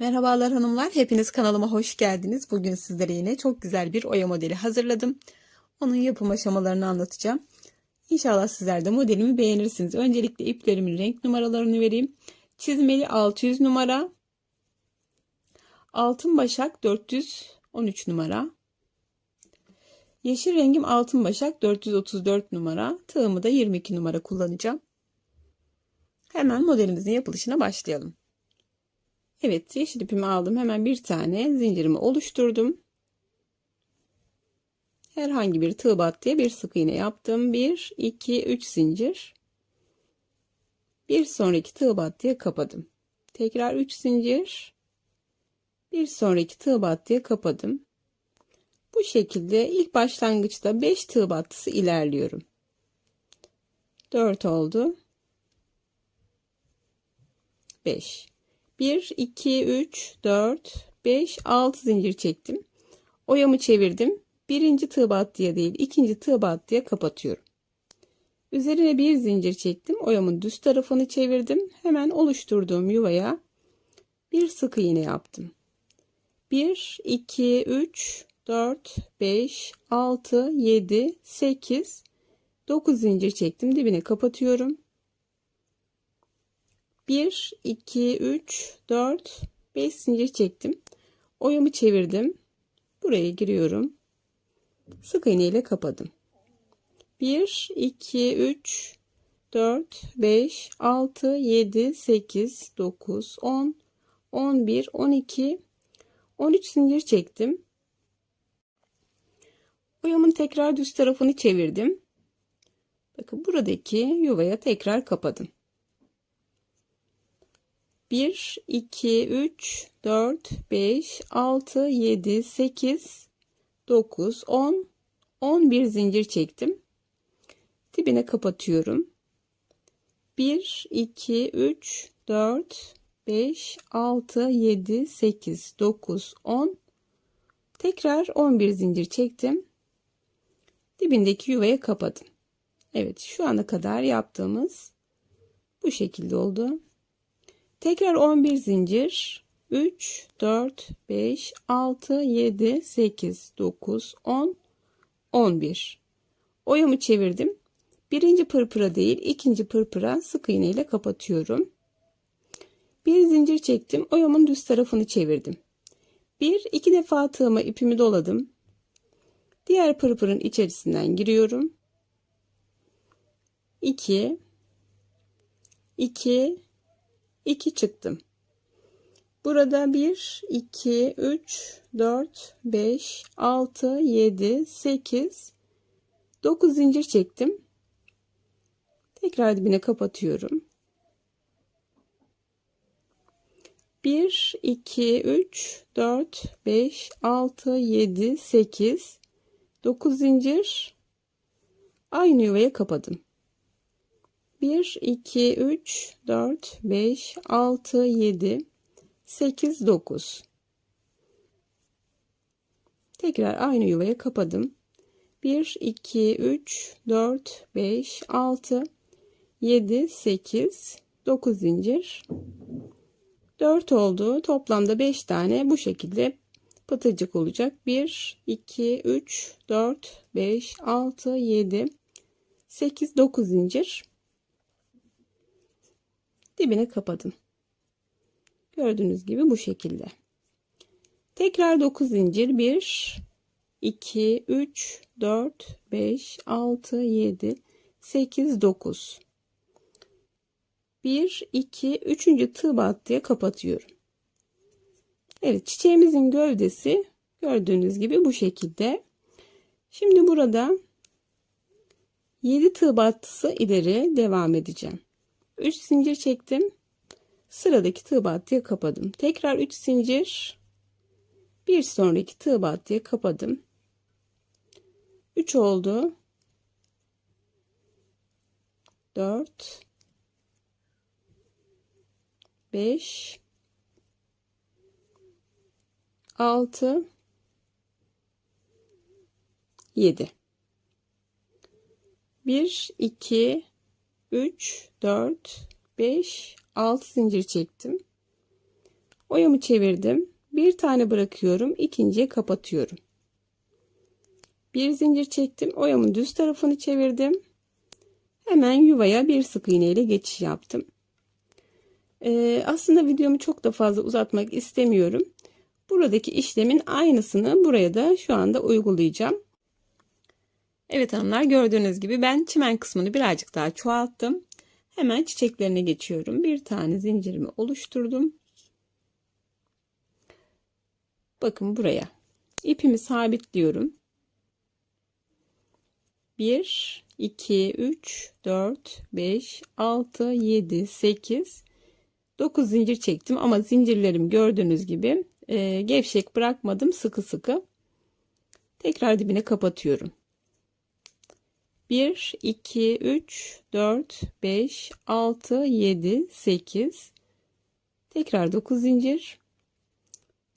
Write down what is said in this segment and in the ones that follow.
Merhabalar hanımlar, hepiniz kanalıma hoş geldiniz. Bugün sizlere yine çok güzel bir oya modeli hazırladım. Onun yapım aşamalarını anlatacağım. İnşallah sizler de modelimi beğenirsiniz. Öncelikle iplerimin renk numaralarını vereyim. Çizmeli 600 numara, altın başak 413 numara, yeşil rengim altın başak 434 numara, tığımı da 22 numara kullanacağım. Hemen modelimizin yapılışına başlayalım. Evet yeşil ipimi aldım. Hemen bir tane zincirimi oluşturdum. Herhangi bir tığ battıya bir sık iğne yaptım. 1, 2, 3 zincir. Bir sonraki tığ battıya kapadım. Tekrar 3 zincir. Bir sonraki tığ battıya kapadım. Bu şekilde ilk başlangıçta 5 tığ battısı ilerliyorum. 4 oldu. 5 1, 2, 3, 4, 5, 6 zincir çektim. Oyamı çevirdim. Birinci tığ battıya değil ikinci tığ battıya kapatıyorum. Üzerine bir zincir çektim. Oyamın düz tarafını çevirdim. Hemen oluşturduğum yuvaya bir sık iğne yaptım. 1, 2, 3, 4, 5, 6, 7, 8, 9 zincir çektim. Dibine kapatıyorum. 1, 2, 3, 4, 5 zincir çektim. Oyamı çevirdim. Buraya giriyorum. Sık iğne ile kapadım. 1, 2, 3, 4, 5, 6, 7, 8, 9, 10, 11, 12, 13 zincir çektim. Oyamın tekrar düz tarafını çevirdim. Bakın buradaki yuvaya tekrar kapadım. 1, 2, 3, 4, 5, 6, 7, 8, 9, 10, 11 zincir çektim. Dibine kapatıyorum. 1, 2, 3, 4, 5, 6, 7, 8, 9, 10. Tekrar 11 zincir çektim. Dibindeki yuvaya kapadım. Evet şu ana kadar yaptığımız bu şekilde oldu. Tekrar 11 zincir. 3, 4, 5, 6, 7, 8, 9, 10, 11. Oyamı çevirdim. Birinci pırpıra değil ikinci pırpıra sık iğne ile kapatıyorum. Bir zincir çektim. Oyamın düz tarafını çevirdim. Bir, iki defa tığıma ipimi doladım. Diğer pırpırın içerisinden giriyorum. 2 2 2 çıktım. Burada 1, 2, 3, 4, 5, 6, 7, 8, 9 zincir çektim. Tekrar dibine kapatıyorum. 1, 2, 3, 4, 5, 6, 7, 8, 9 zincir. Aynı yuvaya kapadım. 1, 2, 3, 4, 5, 6, 7, 8, 9. Tekrar aynı yuvaya kapadım. 1, 2, 3, 4, 5, 6, 7, 8, 9 zincir. 4 oldu. Toplamda 5 tane bu şekilde pıtırcık olacak. 1, 2, 3, 4, 5, 6, 7, 8, 9 zincir dibine kapadım. Gördüğünüz gibi bu şekilde. Tekrar 9 zincir 1 2 3 4 5 6 7 8 9 1 2 3. tığ battıya kapatıyorum. Evet çiçeğimizin gövdesi gördüğünüz gibi bu şekilde. Şimdi burada 7 tığ battısı ileri devam edeceğim. 3 zincir çektim. Sıradaki tığ battıya kapadım. Tekrar 3 zincir. Bir sonraki tığ battıya kapadım. 3 oldu. 4 5 6 7 1 2 3, 4, 5, 6 zincir çektim. Oyamı çevirdim. Bir tane bırakıyorum. ikinciye kapatıyorum. Bir zincir çektim. Oyamın düz tarafını çevirdim. Hemen yuvaya bir sık iğne ile geçiş yaptım. Ee, aslında videomu çok da fazla uzatmak istemiyorum. Buradaki işlemin aynısını buraya da şu anda uygulayacağım. Evet hanımlar gördüğünüz gibi ben çimen kısmını birazcık daha çoğalttım. Hemen çiçeklerine geçiyorum. Bir tane zincirimi oluşturdum. Bakın buraya. ipimi sabitliyorum. 1, 2, 3, 4, 5, 6, 7, 8, 9 zincir çektim. Ama zincirlerim gördüğünüz gibi e, gevşek bırakmadım. Sıkı sıkı. Tekrar dibine kapatıyorum. 1, 2, 3, 4, 5, 6, 7, 8. Tekrar 9 zincir.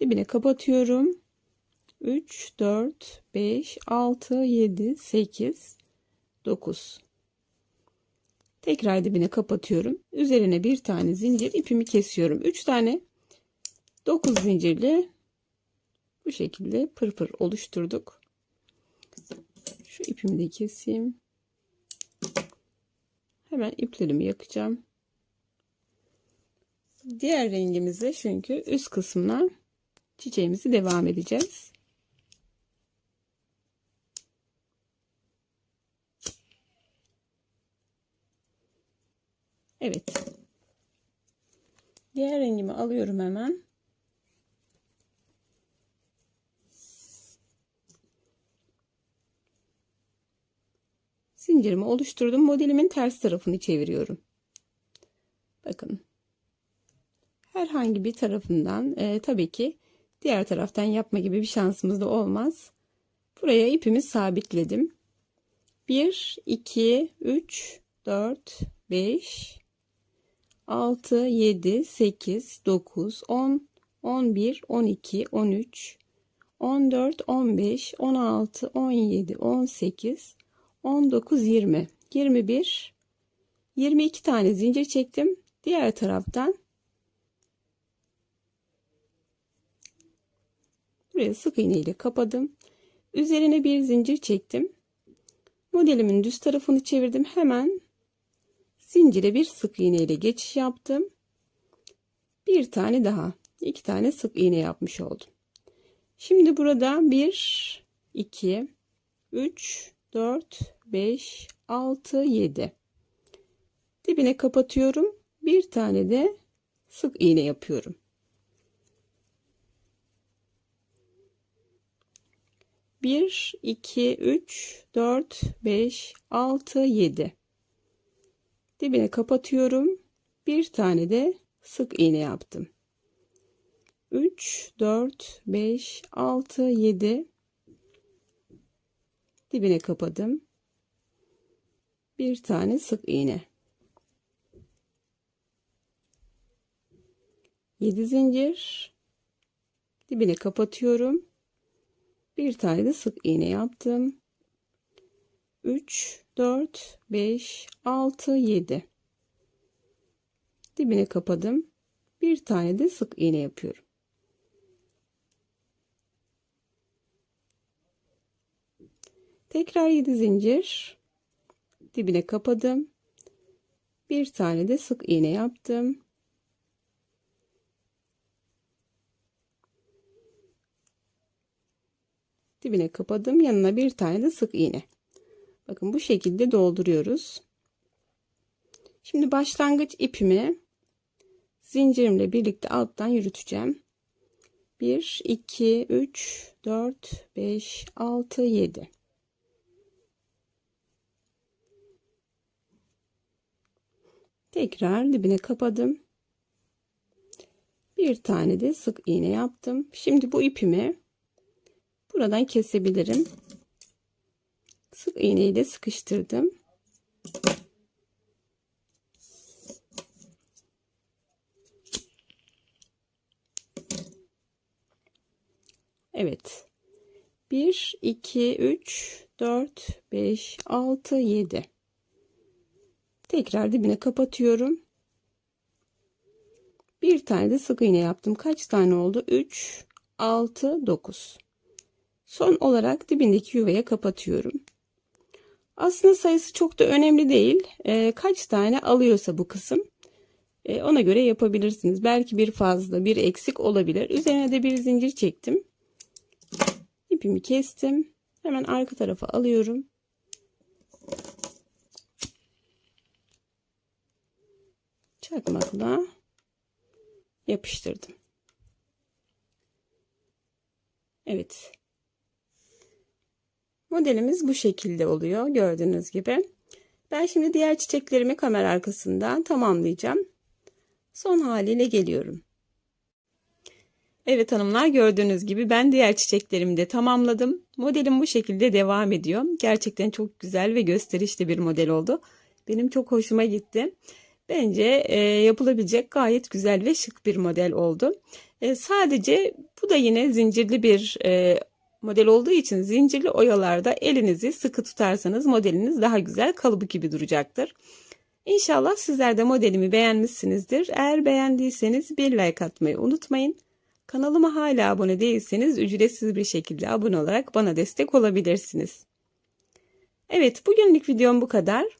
Dibine kapatıyorum. 3, 4, 5, 6, 7, 8, 9. Tekrar dibine kapatıyorum. Üzerine bir tane zincir ipimi kesiyorum. 3 tane 9 zincirle bu şekilde pırpır oluşturduk. Şu ipimi de keseyim. Hemen iplerimi yakacağım. Diğer rengimizle çünkü üst kısmına çiçeğimizi devam edeceğiz. Evet. Diğer rengimi alıyorum hemen. Zincirimi oluşturdum. Modelimin ters tarafını çeviriyorum. Bakın. Herhangi bir tarafından e, tabii ki diğer taraftan yapma gibi bir şansımız da olmaz. Buraya ipimi sabitledim. 1, 2, 3, 4, 5, 6, 7, 8, 9, 10, 11, 12, 13, 14, 15, 16, 17, 18, 19, 20, 21, 22 tane zincir çektim. Diğer taraftan buraya sık iğne ile kapadım. Üzerine bir zincir çektim. Modelimin düz tarafını çevirdim. Hemen zincire bir sık iğne ile geçiş yaptım. Bir tane daha. iki tane sık iğne yapmış oldum. Şimdi burada 1, 2, 3, 4, 5, 6, 7. Dibine kapatıyorum. Bir tane de sık iğne yapıyorum. Bir, iki, üç, dört, beş, altı, yedi. Dibine kapatıyorum. Bir tane de sık iğne yaptım. 3, 4, 5, 6, 7 dibine kapadım. Bir tane sık iğne. 7 zincir dibine kapatıyorum. Bir tane de sık iğne yaptım. 3 4 5 6 7 dibine kapadım. Bir tane de sık iğne yapıyorum. Tekrar 7 zincir dibine kapadım. Bir tane de sık iğne yaptım. Dibine kapadım. Yanına bir tane de sık iğne. Bakın bu şekilde dolduruyoruz. Şimdi başlangıç ipimi zincirimle birlikte alttan yürüteceğim. 1 2 3 4 5 6 7 Tekrar dibine kapadım. Bir tane de sık iğne yaptım. Şimdi bu ipimi buradan kesebilirim. Sık iğne ile sıkıştırdım. Evet. 1 2 3 4 5 6 7 Tekrar dibine kapatıyorum. Bir tane de sık iğne yaptım. Kaç tane oldu? 3, 6, 9. Son olarak dibindeki yuvaya kapatıyorum. Aslında sayısı çok da önemli değil. Ee, kaç tane alıyorsa bu kısım e, ona göre yapabilirsiniz. Belki bir fazla, bir eksik olabilir. Üzerine de bir zincir çektim. İpimi kestim. Hemen arka tarafa alıyorum. Çakmakla yapıştırdım. Evet. Modelimiz bu şekilde oluyor gördüğünüz gibi. Ben şimdi diğer çiçeklerimi kamera arkasından tamamlayacağım. Son haliyle geliyorum. Evet hanımlar gördüğünüz gibi ben diğer çiçeklerimi de tamamladım. Modelim bu şekilde devam ediyor. Gerçekten çok güzel ve gösterişli bir model oldu. Benim çok hoşuma gitti. Bence e, yapılabilecek gayet güzel ve şık bir model oldu. E, sadece bu da yine zincirli bir e, model olduğu için zincirli oyalarda elinizi sıkı tutarsanız modeliniz daha güzel kalıbı gibi duracaktır. İnşallah sizler de modelimi beğenmişsinizdir. Eğer beğendiyseniz bir like atmayı unutmayın. Kanalıma hala abone değilseniz ücretsiz bir şekilde abone olarak bana destek olabilirsiniz. Evet bugünlük videom bu kadar.